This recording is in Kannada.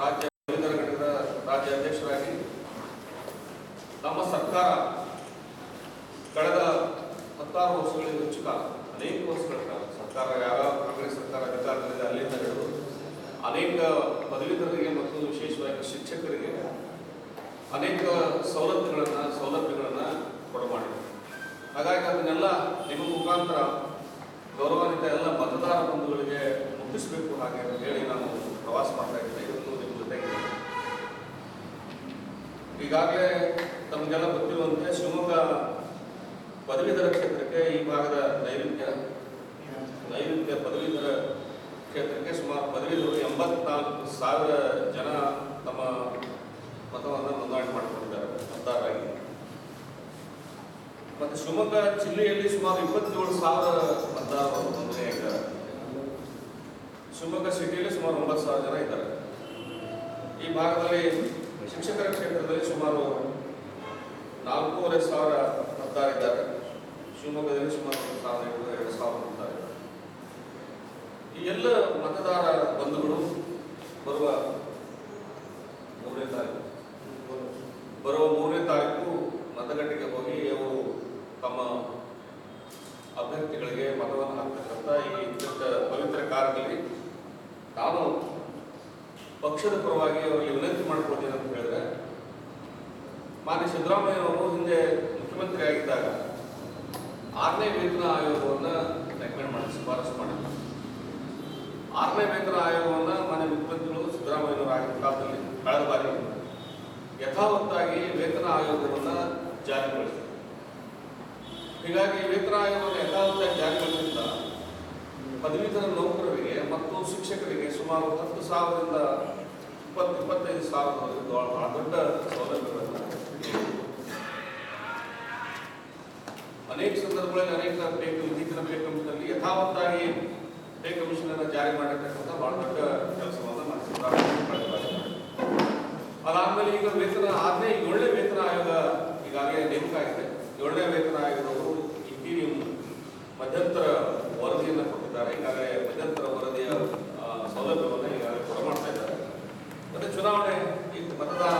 ರಾಜ್ಯ ರವೀಂದ್ರ ಘಟಕದ ರಾಜ್ಯ ಅಧ್ಯಕ್ಷರಾಗಿ ನಮ್ಮ ಸರ್ಕಾರ ಕಳೆದ ಹತ್ತಾರು ವರ್ಷಗಳಿಂದ ಹೆಚ್ಚು ಕಾಲ ಅನೇಕ ವರ್ಷಗಳ ಕಾಲ ಸರ್ಕಾರ ಯಾವ ಕಾಂಗ್ರೆಸ್ ಸರ್ಕಾರ ಅಧಿಕಾರದಲ್ಲಿದೆ, ಅಲ್ಲಿಂದ ಹಿಡಿದು ಅನೇಕ ಪದವೀಧರರಿಗೆ ಮತ್ತು ವಿಶೇಷವಾಗಿ ಶಿಕ್ಷಕರಿಗೆ ಅನೇಕ ಸವಲತ್ತುಗಳನ್ನು, ಸೌಲಭ್ಯಗಳನ್ನು ಕೊಡಮಾಡಿದೆ ಹಾಗಾಗಿ ಅದನ್ನೆಲ್ಲ ನಿಮ್ಮ ಮುಖಾಂತರ ಗೌರವಾನ್ವಿತ ಎಲ್ಲ ಮತದಾರ ಬಂಧುಗಳಿಗೆ ಮುಟ್ಟಿಸಬೇಕು ಹಾಗೆ ಅಂತ ಹೇಳಿ ನಾನು ಪ್ರವಾಸ ಮಾಡ್ತಾ ಇದ್ದೇನೆ. ಈಗಾಗಲೇ ತಮಗೆಲ್ಲ ಗೊತ್ತಿರುವಂತೆ ಶಿವಮೊಗ್ಗ ಪದವೀಧರ ಕ್ಷೇತ್ರಕ್ಕೆ ಈ ಭಾಗದ ನೈಋತ್ಯ ನೈಋತ್ಯ ಪದವೀಧರ ಕ್ಷೇತ್ರಕ್ಕೆ ಸುಮಾರು ಪದವೀಧರು ಎಂಬತ್ನಾಲ್ಕು ಸಾವಿರ ಜನ ತಮ್ಮ ಮತವನ್ನು ನೋಂದಣಿ ಮಾಡಿಕೊಂಡಿದ್ದಾರೆ, ಮತದಾರರಾಗಿ. ಮತ್ತು ಶಿವಮೊಗ್ಗ ಜಿಲ್ಲೆಯಲ್ಲಿ ಸುಮಾರು ಇಪ್ಪತ್ತೇಳು ಸಾವಿರ ಮತದಾರರು ನೋಂದಣಿಯಾಗಿದ್ದಾರೆ ಶಿವಮೊಗ್ಗ ಸಿಟಿಯಲ್ಲಿ ಸುಮಾರು ಒಂಬತ್ತು ಸಾವಿರ ಜನ ಇದ್ದಾರೆ. ಈ ಭಾಗದಲ್ಲಿ ಶಿಕ್ಷಕರ ಕ್ಷೇತ್ರದಲ್ಲಿ ಸುಮಾರು ನಾಲ್ಕೂವರೆ ಸಾವಿರ ಮತದಾರ ಇದ್ದಾರೆ. ಶಿವಮೊಗ್ಗದಲ್ಲಿ ಸುಮಾರು ಸಾವಿರ ಎರಡು ಎರಡು ಸಾವಿರ ಮತದಾರ ಇದ್ದಾರೆ. ಈ ಎಲ್ಲ ಮತದಾರ ಬಂಧುಗಳು ಬರುವ ಮೂರನೇ ತಾರೀಕು, ಬರುವ ಮೂರನೇ ತಾರೀಕು ಮತಗಟ್ಟೆಗೆ ಹೋಗಿ ಅವರು ತಮ್ಮ ಅಭ್ಯರ್ಥಿಗಳಿಗೆ ಮತವನ್ನು ಹಾಕ್ತಕ್ಕಂಥ ಈ ಪವಿತ್ರ ಕಾರ್ಯದಲ್ಲಿ ತಾನು ಪಕ್ಷದ ಪರವಾಗಿ ಅವರಿಗೆ ವಿನಂತಿ ಮಾಡ್ಕೊಳ್ತೀನಿ ಅಂತ ಹೇಳಿದ್ರೆ, ಮಾನ್ಯ ಸಿದ್ದರಾಮಯ್ಯ ಅವರು ಹಿಂದೆ ಮುಖ್ಯಮಂತ್ರಿ ಆಗಿದ್ದಾಗ ಆರನೇ ವೇತನ ಆಯೋಗವನ್ನು ರೆಕಮೆಂಡ್ ಮಾಡಿ, ಶಿಫಾರಸು ಮಾಡಿದ್ರು. ಆರನೇ ವೇತನ ಆಯೋಗವನ್ನು ಮಾನ್ಯ ಮುಖ್ಯಮಂತ್ರಿಗಳು ಸಿದ್ದರಾಮಯ್ಯನವರ ಆಗಿದ್ದ ಕಾಲದಲ್ಲಿ ಕಳೆದ ಬಾರಿ ಯಥಾವತ್ತಾಗಿ ವೇತನ ಆಯೋಗವನ್ನು ಜಾರಿಗೊಳಿಸಿದರು. ಹೀಗಾಗಿ ವೇತನ ಆಯೋಗವನ್ನು ಯಥಾವತ್ತಾಗಿ ಜಾರಿಗೊಳಿಸಿದ ಪದವೀಧರ ಮತ್ತು ಶಿಕ್ಷಕರಿಗೆ ಸುಮಾರು ಹತ್ತು ಸಾವಿರದಿಂದ ಇಪ್ಪತ್ತು, ಇಪ್ಪತ್ತೈದು ಬಹಳ ದೊಡ್ಡ ಸೌಲಭ್ಯಗಳನ್ನು ಅನೇಕ ಸಂದರ್ಭಗಳಲ್ಲಿ ಅನೇಕ ಪೇ ಇತ್ತೀಚಿನ ಪೇ ಕಮಿಷನಲ್ಲಿ ಯಥಾವತ್ತಾಗಿ ಪೇ ಕಮಿಷನ್ ಅನ್ನು ಜಾರಿ ಮಾಡಿರ್ತಕ್ಕಂಥ ಬಹಳ ದೊಡ್ಡ ಕೆಲಸವನ್ನು ಮಾಡಿಸಿದ್ದಾರೆ. ಅದಾದಮೇಲೆ ಈಗ ವೇತನ ಆದನೇ ಏಳನೇ ವೇತನ ಆಯೋಗ ಈಗಾಗಲೇ ನೇಮಕ ಆಗಿದೆ. ಏಳನೇ ವೇತನ ಆಯೋಗದವರು ಇಂಟೀರಿಯಂ ಮಧ್ಯಂತರ ಚುನಾವಣೆ ಇತ್ತು ಮತದಾನ